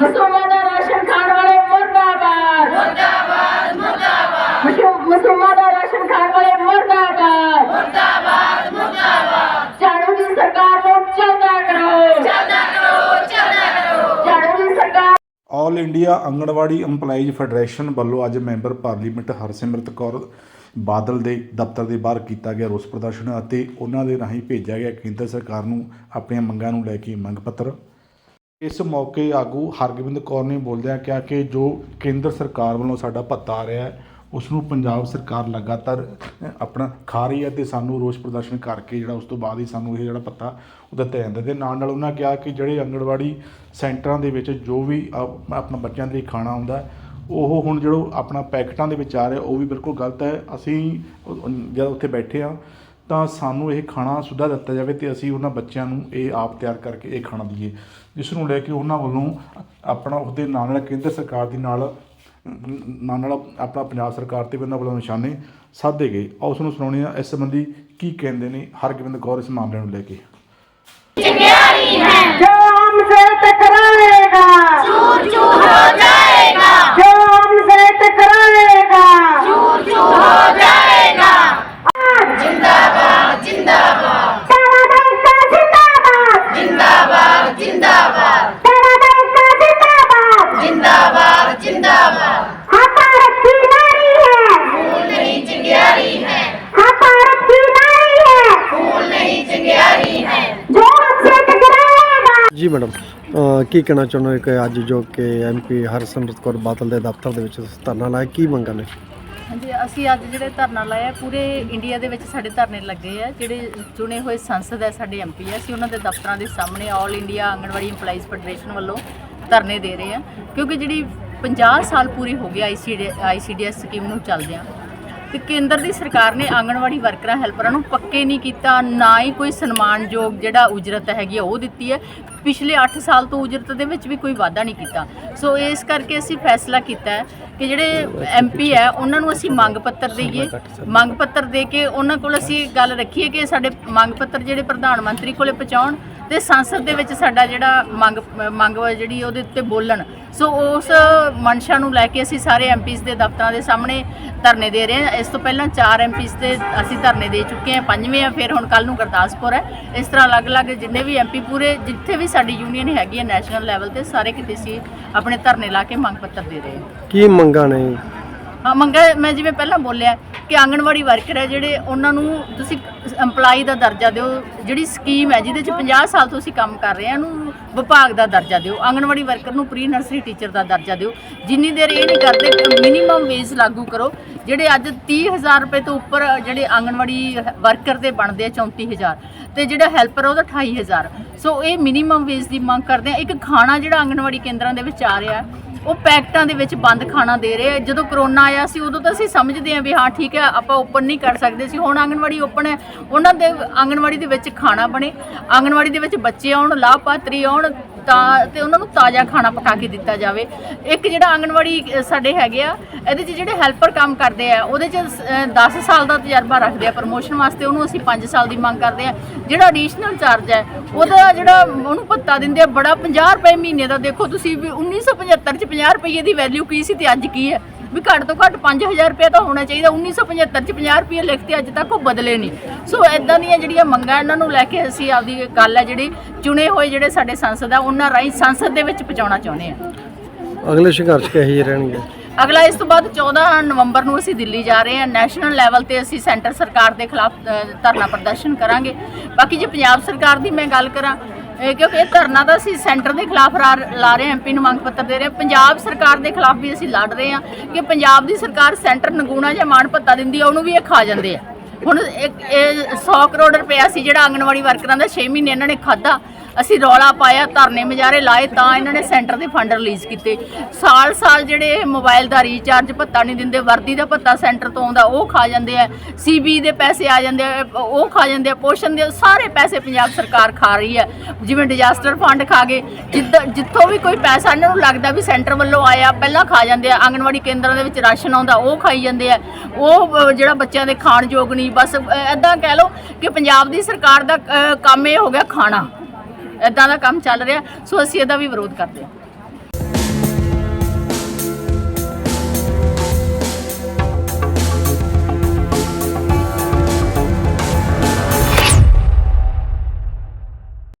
ਮੁਸਲਮਾਨਾਂ ਦਾ ਰਾਸ਼ਨ ਖਾਣ ਵਾਲੇ ਮੁਰਦਾਬਾਦ। ਮੁਰਦਾਬਾਦ ਮੁਰਦਾਬਾਦ। ਮੁਸਲਮਾਨਾਂ ਦਾ ਰਾਸ਼ਨ ਖਾਣ ਵਾਲੇ ਮੁਰਦਾਬਾਦ। ਮੁਰਦਾਬਾਦ ਮੁਰਦਾਬਾਦ। ਝਾੜੂ ਦੀ ਸਰਕਾਰ ਨੂੰ ਚਲਦਾ ਕਰੋ। ਚਲਦਾ ਕਰੋ ਚਲਦਾ ਕਰੋ। ਝਾੜੂ ਦੀ ਸਰਕਾਰ all India anganwadi EMPLOYEES federation ਵੱਲੋਂ ਅੱਜ ਮੈਂਬਰ ਪਾਰਲੀਮੈਂਟ ਹਰਸਿਮਰਤ ਕੌਰ ਬਾਦਲ ਦੇ ਦਫ਼ਤਰ ਦੇ ਬਾਹਰ ਕੀਤਾ ਗਿਆ ਰੋਸ ਪ੍ਰਦਰਸ਼ਨ ਅਤੇ ਉਹਨਾਂ ਦੇ ਰਾਹੀਂ ਭੇਜਿਆ ਗਿਆ ਕੇਂਦਰ ਸਰਕਾਰ ਨੂੰ ਆਪਣੀਆਂ ਮੰਗਾਂ ਨੂੰ ਲੈ ਕੇ ਮੰਗ ਪੱਤਰ। ਇਸ ਮੌਕੇ ਆਗੂ ਹਰਗੋਬਿੰਦ ਕੌਰ ਨੇ ਬੋਲਦਿਆਂ ਕਿਹਾ ਕਿ ਜੋ ਕੇਂਦਰ ਸਰਕਾਰ ਵੱਲੋਂ ਸਾਡਾ ਭੱਤਾ ਆ ਰਿਹਾ ਹੈ ਉਸ ਨੂੰ ਪੰਜਾਬ ਸਰਕਾਰ ਲਗਾਤਾਰ ਆਪਣਾ ਖਾ ਰਹੀ ਹੈ ਤੇ ਸਾਨੂੰ ਰੋਸ ਪ੍ਰਦਰਸ਼ਨ ਕਰਕੇ ਜਿਹੜਾ ਉਸ ਤੋਂ ਬਾਅਦ ਹੀ ਸਾਨੂੰ ਇਹ ਜਿਹੜਾ ਪੱਤਾ ਉਹ ਦਿੱਤਾ ਜਾਂਦਾ ਤੇ ਨਾਲ ਨਾਲ ਉਹਨਾਂ ਕਿਹਾ ਕਿ ਜਿਹੜੇ ਆਂਗਣਵਾੜੀ ਸੈਂਟਰਾਂ ਦੇ ਵਿੱਚ ਜੋ ਵੀ ਆਪ- ਆਪਣਾ ਬੱਚਿਆਂ ਦੇ ਲਈ ਖਾਣਾ ਆਉਂਦਾ, ਉਹ ਹੁਣ ਜਿਹੜਾ ਆਪਣਾ ਪੈਕਟਾਂ ਦੇ ਵਿੱਚ ਆ ਰਿਹਾ, ਉਹ ਵੀ ਬਿਲਕੁਲ ਗਲਤ ਹੈ। ਅਸੀਂ ਉਹ- ਜਦ ਉੱਥੇ ਬੈਠੇ ਆ ਤਾਂ ਸਾਨੂੰ ਇਹ ਖਾਣਾ ਸੁਧਾ ਦਿੱਤਾ ਜਾਵੇ ਤੇ ਅਸੀਂ ਉਹਨਾਂ ਬੱਚਿਆਂ ਨੂੰ ਇਹ ਆਪ ਤਿਆਰ ਕਰਕੇ ਇਹ ਖਾਣਾ ਦਈਏ। ਜਿਸ ਨੂੰ ਲੈ ਕੇ ਉਹਨਾਂ ਵੱਲੋਂ ਆਪਣਾ ਉਹਦੇ ਨਾਲ ਨਾਲ ਕੇਂਦਰ ਸਰਕਾਰ ਦੀ ਨਾਲ ਨਾਲ ਨਾਲ ਆਪਣਾ ਪੰਜਾਬ ਸਰਕਾਰ ਤੇ ਵੀ ਉਹਨਾਂ ਵੱਲੋਂ ਨਿਸ਼ਾਨੇ ਸਾਧੇ ਗਏ। ਆ ਉਸ ਨੂੰ ਸੁਣਾਉਣੇ ਆ ਇਸ ਸੰਬੰਧੀ ਕੀ ਕਹਿੰਦੇ ਨੇ ਹਰਗੋਬਿੰਦ ਗੌਰ ਇਸ ਮਾਮਲੇ ਨੂੰ ਲੈ ਕੇ। ਚੰਗਿਆਰੀ ਹੈ। ਜੋ ਹਮਸੇ ਟਕਰਾਏਗਾ। ਮੈਡਮ ਅਹ ਕੀ ਕਹਿਣਾ ਚਾਹੁੰਦੇ ਹੋ ਕਿ ਅੱਜ ਜੋ ਕਿ ਐਮਪੀ ਹਰਸਿਮਰਤ ਕੌਰ ਬਾਦਲ ਦੇ ਦਫ਼ਤਰ ਦੇ ਵਿੱਚ ਧਰਨਾ ਲਾਇਆ, ਕੀ ਮੰਗਾਂ ਨੇ ਹਾਂਜੀ, ਅਸੀਂ ਅੱਜ ਜਿਹੜੇ ਧਰਨਾ ਲਾਇਆ, ਪੂਰੇ ਇੰਡੀਆ ਦੇ ਵਿੱਚ ਸਾਡੇ ਧਰਨੇ ਲੱਗੇ ਆ, ਜਿਹੜੇ ਚੁਣੇ ਹੋਏ ਸੰਸਦ ਹੈ ਸਾਡੇ ਐਮਪੀ ਆ ਅਸੀਂ ਉਹਨਾਂ ਦੇ ਦਫ਼ਤਰਾਂ ਦੇ ਸਾਹਮਣੇ all India anganwadi EMPLOYEES federation ਵੱਲੋਂ ਧਰਨੇ ਦੇ ਰਹੇ ਆ, ਕਿਉਂਕਿ ਜਿਹੜੀ 50 ਸਾਲ ਪੂਰੀ ਹੋ ਗਏ ਆਈਸੀਡੀ ਆਈਸੀਡੀਐਸ ਸਕੀਮ ਨੂੰ ਚੱਲਦਿਆਂ। ਤੇ ਕੇਂਦਰ ਦੀ ਸਰਕਾਰ ਨੇ ਆਂਗਣਵਾੜੀ ਵਰਕਰਾਂ ਹੈਲਪਰਾਂ ਨੂੰ ਪੱਕੇ ਨਹੀਂ ਕੀਤਾ, ਨਾ ਹੀ ਕੋਈ ਸਨਮਾਨਯੋਗ ਜਿਹੜਾ ਉਜਰਤ ਹੈਗੀ ਆ, ਉਹ ਦਿੱਤੀ ਹੈ। ਪਿਛਲੇ 8 ਸਾਲ ਤੋਂ ਉਜਰਤ ਦੇ ਵਿੱਚ ਵੀ ਕੋਈ ਵਾਧਾ ਨਹੀਂ ਕੀਤਾ। ਸੋ ਇਸ ਕਰਕੇ ਅਸੀਂ ਫੈਸਲਾ ਕੀਤਾ ਹੈ ਕਿ ਜਿਹੜੇ ਐਮਪੀ ਹੈ, ਉਹਨਾਂ ਨੂੰ ਅਸੀਂ ਮੰਗ ਪੱਤਰ ਦੇਈਏ। ਮੰਗ ਪੱਤਰ ਦੇ ਕੇ ਉਹਨਾਂ ਕੋਲ ਅਸੀਂ ਗੱਲ ਰੱਖੀਏ ਕਿ ਸਾਡੇ ਮੰਗ ਪੱਤਰ ਜਿਹੜੇ ਪ੍ਰਧਾਨ ਮੰਤਰੀ ਕੋਲੇ ਪਹੁੰਚਾਉਣ ਤੇ ਸੰਸਦ ਦੇ ਵਿੱਚ ਸਾਡਾ ਜਿਹੜਾ ਮੰਗ ਮੰਗ ਜਿਹੜੀ ਉਹਦੇ ਉੱਤੇ ਬੋਲਣ। ਸੋ ਉਸ ਮਨਸ਼ਾ ਨੂੰ ਲੈ ਕੇ ਅਸੀਂ ਸਾਰੇ ਐਮਪੀਸ ਦੇ ਦਫ਼ਤਰਾਂ ਦੇ ਸਾਹਮਣੇ ਧਰਨੇ ਦੇ ਰਹੇ ਹਾਂ। ਇਸ ਤੋਂ ਪਹਿਲਾਂ ਚਾਰ ਐਮਪੀਸ ਦੇ ਅਸੀਂ ਧਰਨੇ ਦੇ ਚੁੱਕੇ ਹਾਂ। ਪੰਜਵੇਂ ਆ, ਫਿਰ ਹੁਣ ਕੱਲ ਨੂੰ ਗੁਰਦਾਸਪੁਰ ਹੈ। ਇਸ ਤਰ੍ਹਾਂ ਅਲੱਗ-ਅਲੱਗ ਜਿੰਨੇ ਵੀ ਐਮਪੀ ਪੂਰੇ, ਜਿੱਥੇ ਵੀ ਸਾਡੀ ਯੂਨੀਅਨ ਹੈਗੀ ਹੈ ਨੈਸ਼ਨਲ ਲੈਵਲ ਤੇ, ਸਾਰੇ ਕਿਤੇ ਅਸੀਂ ਆਪਣੇ ਧਰਨੇ ਲਾ ਕੇ ਮੰਗ ਪੱਤਰ ਦੇ ਰਹੇ ਕੀ ਮੰਗਾਂ ਨੇ? ਹਾਂ ਮੰਗਾ ਮੈਂ ਜਿਵੇਂ ਪਹਿਲਾਂ ਬੋਲਿਆ ਕਿ ਆਂਗਣਵਾੜੀ ਵਰਕਰ ਹੈ ਜਿਹੜੇ ਉਹਨਾਂ ਨੂੰ ਤੁਸੀਂ EMPLOYE ਦਾ ਦਰਜਾ ਦਿਓ, ਜਿਹੜੀ ਸਕੀਮ ਹੈ ਜਿਹਦੇ ਚ 50 ਸਾਲ ਤੋਂ ਅਸੀਂ ਕੰਮ ਕਰ ਰਹੇ ਹਾਂ ਇਹਨੂੰ ਵਿਭਾਗ ਦਾ ਦਰਜਾ ਦਿਓ, ਆਂਗਣਵਾੜੀ ਵਰਕਰ ਨੂੰ ਪ੍ਰੀ ਨਰਸਰੀ ਟੀਚਰ ਦਾ ਦਰਜਾ ਦਿਓ। ਜਿੰਨੀ ਦੇਰ ਇਹ ਨਹੀਂ ਕਰਦੇ ਮਿਨੀਮਮ ਵੇਜ ਲਾਗੂ ਕਰੋ, ਜਿਹੜੇ ਅੱਜ 30000 ਰੁਪਏ ਤੋਂ ਉੱਪਰ ਜਿਹੜੇ ਆਂਗਣਵਾੜੀ ਵਰਕਰ ਦੇ ਬਣਦੇ ਆ 34000 ਤੇ ਜਿਹੜਾ ਹੈਲਪਰ ਉਹਦਾ 28000 ਸੋ ਇਹ ਮਿਨੀਮਮ ਵੇਜ ਦੀ ਮੰਗ ਕਰਦੇ ਆ। ਇੱਕ ਖਾਣਾ ਜਿਹੜਾ ਆਂਗਣਵਾੜੀ ਕੇਂਦਰਾਂ ਦੇ ਵਿੱਚ ਆ ਰਿਹਾ ਉਹ ਪੈਕਟਾਂ ਦੇ ਵਿੱਚ ਬੰਦ ਖਾਣਾ ਦੇ ਰਹੇ ਆ। ਜਦੋਂ ਕਰੋਨਾ ਆਇਆ ਸੀ ਉਦੋਂ ਤਾਂ ਅਸੀਂ ਸਮਝਦੇ ਹਾਂ ਵੀ ਹਾਂ ਠੀਕ ਹੈ ਆਪਾਂ ਓਪਨ ਨਹੀਂ ਕਰ ਸਕਦੇ ਸੀ। ਹੁਣ ਆਂਗਣਵਾੜੀ ਓਪਨ ਹੈ ਉਹਨਾਂ ਦੇ ਆਂਗਣਵਾੜੀ ਦੇ ਵਿੱਚ ਖਾਣਾ ਬਣੇ। ਆਂਗਣਵਾੜੀ ਦੇ ਵਿੱਚ ਬੱਚੇ ਆਉਣ ਲਾਭਪਾਤਰੀ ਆਉਣ ਤਾਂ ਤੇ ਉਹਨਾਂ ਨੂੰ ਤਾਜ਼ਾ ਖਾਣਾ ਪਕਾ ਕੇ ਦਿੱਤਾ ਜਾਵੇ। ਇੱਕ ਜਿਹੜਾ ਆਂਗਣਵਾੜੀ ਸਾਡੇ ਹੈਗੇ ਆ ਇਹਦੇ 'ਚ ਜਿਹੜੇ ਹੈਲਪਰ ਕੰਮ ਕਰਦੇ ਆ ਉਹਦੇ 'ਚ ਅ, 10 ਸਾਲ ਦਾ ਤਜਰਬਾ ਰੱਖਦੇ ਆ ਪ੍ਰਮੋਸ਼ਨ ਵਾਸਤੇ ਉਹਨੂੰ ਅਸੀਂ 5 ਸਾਲ ਦੀ ਮੰਗ ਕਰਦੇ ਆ। ਜਿਹੜਾ ਐਡੀਸ਼ਨਲ ਚਾਰਜ ਹੈ ਉਹਦਾ ਜਿਹੜਾ ਉਹਨੂੰ ਭੱਤਾ ਦਿੰਦੇ ਆ ਬੜਾ 50 ਰੁਪਏ ਮਹੀਨੇ ਦਾ। ਦੇਖੋ ਤੁਸੀਂ ਵੀ 1975 ਚ 50 ਰੁਪਏ ਦੀ ਵੈਲਿਊ ਕੀ ਸੀ ਤੇ ਅੱਜ ਕੀ ਹੈ? ਵੀ ਘੱਟ ਤੋਂ ਘੱਟ 5000 ਰੁਪਏ ਤਾਂ ਹੋਣਾ ਚਾਹੀਦਾ 1975 ਚ 50 ਰੁਪਏ ਲਿਖਤੇ ਅੱਜ ਤੱਕ ਉਹ ਬਦਲੇ ਨਹੀਂ। ਸੋ ਐਦਾਂ ਦੀਆਂ ਜਿਹੜੀਆਂ ਮੰਗਾਂ ਇਹਨਾਂ ਨੂੰ ਲੈ ਕੇ ਅਸੀਂ ਆਪਦੀ ਗੱਲ ਹੈ ਜਿਹੜੀ ਚੁਣੇ ਹੋਏ ਜਿਹੜੇ ਸਾਡੇ ਸੰਸਦ ਆ ਉਹਨਾਂ ਰਾਹੀਂ ਸੰਸਦ ਦੇ ਵਿੱਚ ਪਹੁੰਚਾਉਣਾ ਚਾਹੁੰਦੇ ਆ ਅਗਲੇ ਸੰਘਰਸ਼ ਕਿਹੋ ਜਿਹੇ ਰਹਿਣਗੇ। ਅਗਲਾ ਇਸ ਤੋਂ ਬਾਅਦ 14 ਨਵੰਬਰ ਨੂੰ ਅਸੀਂ ਦਿੱਲੀ ਜਾ ਰਹੇ ਹਾਂ। ਨੈਸ਼ਨਲ ਲੈਵਲ ਤੇ ਅਸੀਂ ਸੈਂਟਰ ਸਰਕਾਰ ਦੇ ਖਿਲਾਫ ਧਰਨਾ ਪ੍ਰਦਰਸ਼ਨ ਕਰਾਂਗੇ। ਬਾਕੀ ਜੇ ਪੰਜਾਬ ਸਰਕਾਰ ਦੀ ਮੈਂ ਗੱਲ ਕਰਾਂ ਇਹ ਕਿਉਂਕਿ ਇਹ ਧਰਨਾ ਤਾਂ ਅਸੀਂ ਸੈਂਟਰ ਦੇ ਖਿਲਾਫ ਰਾ- ਲਾ ਰਹੇ ਹਾਂ ਐਮਪੀ ਨੂੰ ਮੰਗ ਪੱਤਰ ਦੇ ਰਹੇ ਹਾਂ। ਪੰਜਾਬ ਸਰਕਾਰ ਦੇ ਖਿਲਾਫ ਵੀ ਅਸੀਂ ਲੜ ਰਹੇ ਹਾਂ ਕਿ ਪੰਜਾਬ ਦੀ ਸਰਕਾਰ ਸੈਂਟਰ ਨਗੂਣਾ ਜਾਂ ਮਾਣ ਭੱਤਾ ਦਿੰਦੀ ਆ, ਉਹਨੂੰ ਵੀ ਇਹ ਖਾ ਜਾਂਦੇ ਆ। ਹੁਣ ਇੱਕ ਇਹ 100 ਕਰੋੜ ਰੁਪਇਆ ਸੀ ਜਿਹੜਾ ਆਂਗਣਵਾੜੀ ਵਰਕਰਾਂ ਦਾ 6 ਮਹੀਨੇ ਇਹਨਾਂ ਨੇ ਖਾਦਾ ਅਸੀਂ ਰੌਲਾ ਪਾਇਆ, ਧਰਨੇ ਮਜਾਰੇ ਲਾਏ ਤਾਂ ਇਹਨਾਂ ਨੇ ਸੈਂਟਰ ਦੇ ਫੰਡ ਰਿਲੀਜ਼ ਕੀਤੇ। ਸਾਲ ਸਾਲ ਜਿਹੜੇ ਇਹ ਮੋਬਾਈਲ ਦਾ ਰੀਚਾਰਜ ਭੱਤਾ ਨਹੀਂ ਦਿੰਦੇ, ਵਰਦੀ ਦਾ ਭੱਤਾ ਸੈਂਟਰ ਤੋਂ ਆਉਂਦਾ, ਉਹ ਖਾ ਜਾਂਦੇ ਆ। ਸੀਬੀ ਦੇ ਪੈਸੇ ਆ ਜਾਂਦੇ ਆ, ਉਹ ਖਾ ਜਾਂਦੇ ਆ, ਪੋਸ਼ਨ ਦੇ ਸਾਰੇ ਪੈਸੇ ਪੰਜਾਬ ਸਰਕਾਰ ਖਾ ਰਹੀ ਹੈ ਜਿਵੇਂ ਡਿਜ਼ਾਸਟਰ ਫੰਡ ਖਾ ਗਏ, ਜਿੱਦ, ਜਿੱਥੋਂ ਵੀ ਕੋਈ ਪੈਸਾ, ਇਹਨਾਂ ਨੂੰ ਲੱਗਦਾ ਵੀ ਸੈਂਟਰ ਵੱਲੋਂ ਆਇਆ, ਪਹਿਲਾਂ ਖਾ ਜਾਂਦੇ ਆ। ਆਂਗਣਵਾੜੀ ਕੇਂਦਰਾਂ ਦੇ ਵਿੱਚ ਰਾਸ਼ਨ ਆਉਂਦਾ, ਉਹ ਖਾਈ ਜਾਂਦੇ ਆ। ਉਹ ਜਿਹੜਾ ਬੱਚਿਆਂ ਦੇ ਖਾਣ ਯੋਗ ਨਹੀਂ, ਬਸ ਐਦਾਂ ਕਹਿ ਲਓ ਕਿ ਪੰਜਾਬ ਦੀ ਸਰਕਾਰ ਦਾ ਕੰਮ ਇਹ ਹੋ ਗਿਆ ਖਾਣਾ। ਇਦਾਂ ਦਾ ਕੰਮ ਚੱਲ ਰਿਹਾ ਸੋ ਅਸੀਂ ਇਹਦਾ ਵੀ ਵਿਰੋਧ ਕਰਦੇ ਹਾਂ।